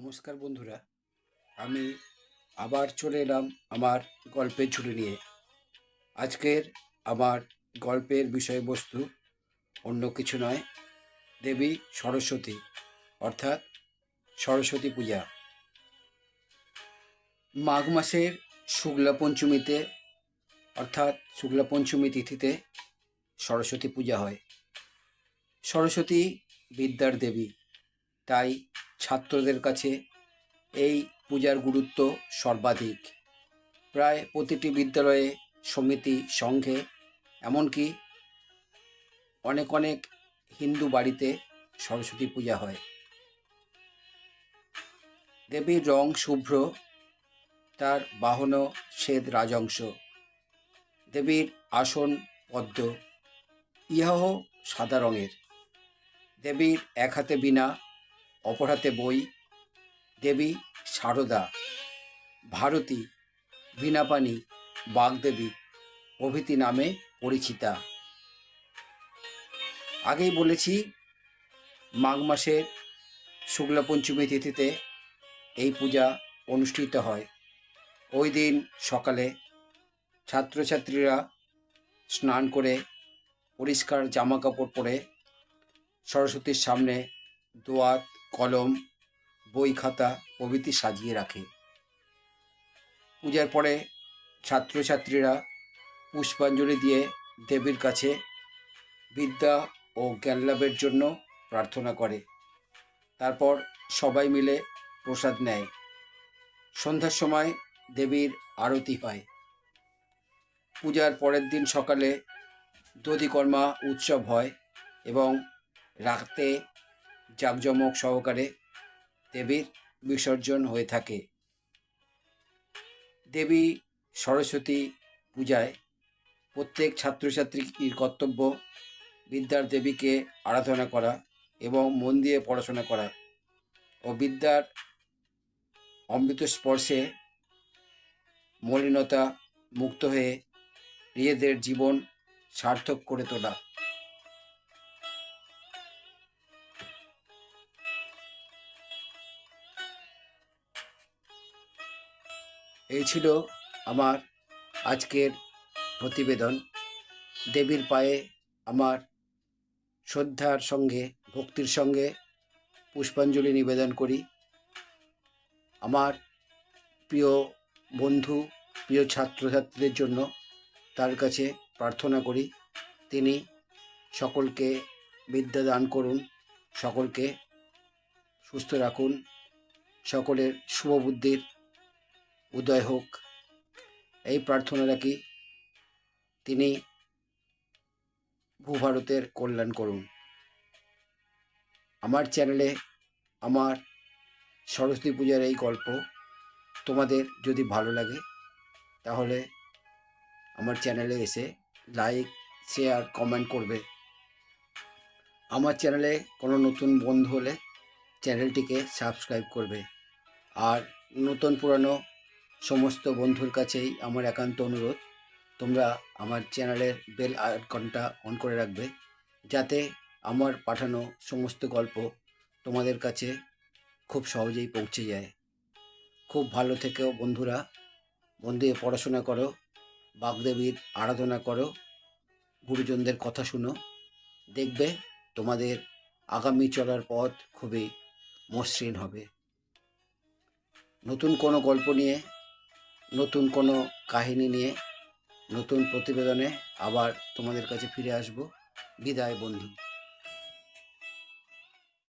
নমস্কার বন্ধুরা, আমি আবার চলে এলাম আমার গল্পের ঝুড়ি নিয়ে। আজকের আমার গল্পের বিষয়বস্তু অন্য কিছু নয়, দেবী সরস্বতী, অর্থাৎ সরস্বতী পূজা। মাঘ মাসের শুক্লা পঞ্চমীতে, অর্থাৎ শুক্লা পঞ্চমী তিথিতে সরস্বতী পূজা হয়। সরস্বতী বিদ্যার দেবী। তাই ছাত্রদের কাছে এই পূজার গুরুত্ব সর্বাধিক। প্রায় প্রতিটি বিদ্যালয়ে সমিতি, সংঘে, এমনকি অনেক অনেক হিন্দু বাড়িতে সরস্বতী পূজা হয়। দেবীর রং শুভ্র, তার বাহনও শ্বেত রাজংশ দেবীর আসন পদ্ম, ইহাও সাদা রঙের। দেবীর এক হাতে বীণা অপর হাতে বই, দেবী, সারদা, ভারতী, বীণাপাণি, বাগদেবী প্রভৃতি নামে পরিচিতা। আগেই বলেছি, মাঘ মাসের শুক্লা পঞ্চমী তিথিতে এই পূজা অনুষ্ঠিত হয়। ওই দিন সকালে ছাত্রছাত্রীরা স্নান করে পরিষ্কার জামা কাপড় পরে সরস্বতীর সামনে দোয়াত কলম, বই খাতা প্রভৃতি সাজিয়ে রাখে। পূজার পরে ছাত্রছাত্রীরা পুষ্পাঞ্জলি দিয়ে দেবীর কাছে বিদ্যা ও জ্ঞান লাভের জন্য প্রার্থনা করে। তারপর সবাই মিলে প্রসাদ নেয়। সন্ধ্যার সময় দেবীর আরতি হয়। পূজার পরের দিন সকালে দধিকর্মা উৎসব হয় এবং রাতে জাঁকজমক সহকারে দেবীর বিসর্জন হয়ে থাকে। দেবী সরস্বতী পূজায় প্রত্যেক ছাত্রছাত্রীর কর্তব্য বিদ্যার দেবীকে আরাধনা করা এবং মন দিয়ে পড়াশোনা করা ও বিদ্যার অমৃত স্পর্শে মলিনতা মুক্ত হয়ে নিজেদের জীবন সার্থক করে তোলা। এই ছিল আমার আজকের প্রতিবেদন। দেবীর পায়ে আমার শ্রদ্ধার সঙ্গে, ভক্তির সঙ্গে পুষ্পাঞ্জলি নিবেদন করি। আমার প্রিয় বন্ধু, প্রিয় ছাত্রছাত্রীদের জন্য তার কাছে প্রার্থনা করি, তিনি সকলকে বিদ্যা দান করুন, সকলকে সুস্থ রাখুন, সকলের শুভবুদ্ধির উদয় হোক। এই প্রার্থনা রাখি তিনি ভূভারতের কল্যাণ করুন। আমার চ্যানেলে আমার সরস্বতী পূজার এই গল্প তোমাদের যদি ভালো লাগে, তাহলে আমার চ্যানেলে এসে লাইক, শেয়ার, কমেন্ট করবে। আমার চ্যানেলে কোনো নতুন বন্ধু হলে চ্যানেলটিকে সাবস্ক্রাইব করবে। আর নতুন পুরানো সমস্ত বন্ধুর কাছেই আমার একান্ত অনুরোধ। তোমরা আমার চ্যানেলের বেল আইকনটা অন করে রাখবে, যাতে আমার পাঠানো সমস্ত গল্প তোমাদের কাছে খুব সহজেই পৌঁছে যায়। খুব ভালো থেকেও বন্ধুরা মন পড়াশোনা করো, বাগদেবীর আরাধনা করো, গুরুজনদের কথা শুনো। দেখবে তোমাদের আগামী চলার পথ খুবই মসৃণ হবে। নতুন কোনো গল্প নিয়ে নতুন কোনো কাহিনী নিয়ে নতুন প্রতিবেদনে আবার তোমাদের কাছে ফিরে আসব। বিদায় বন্ধু।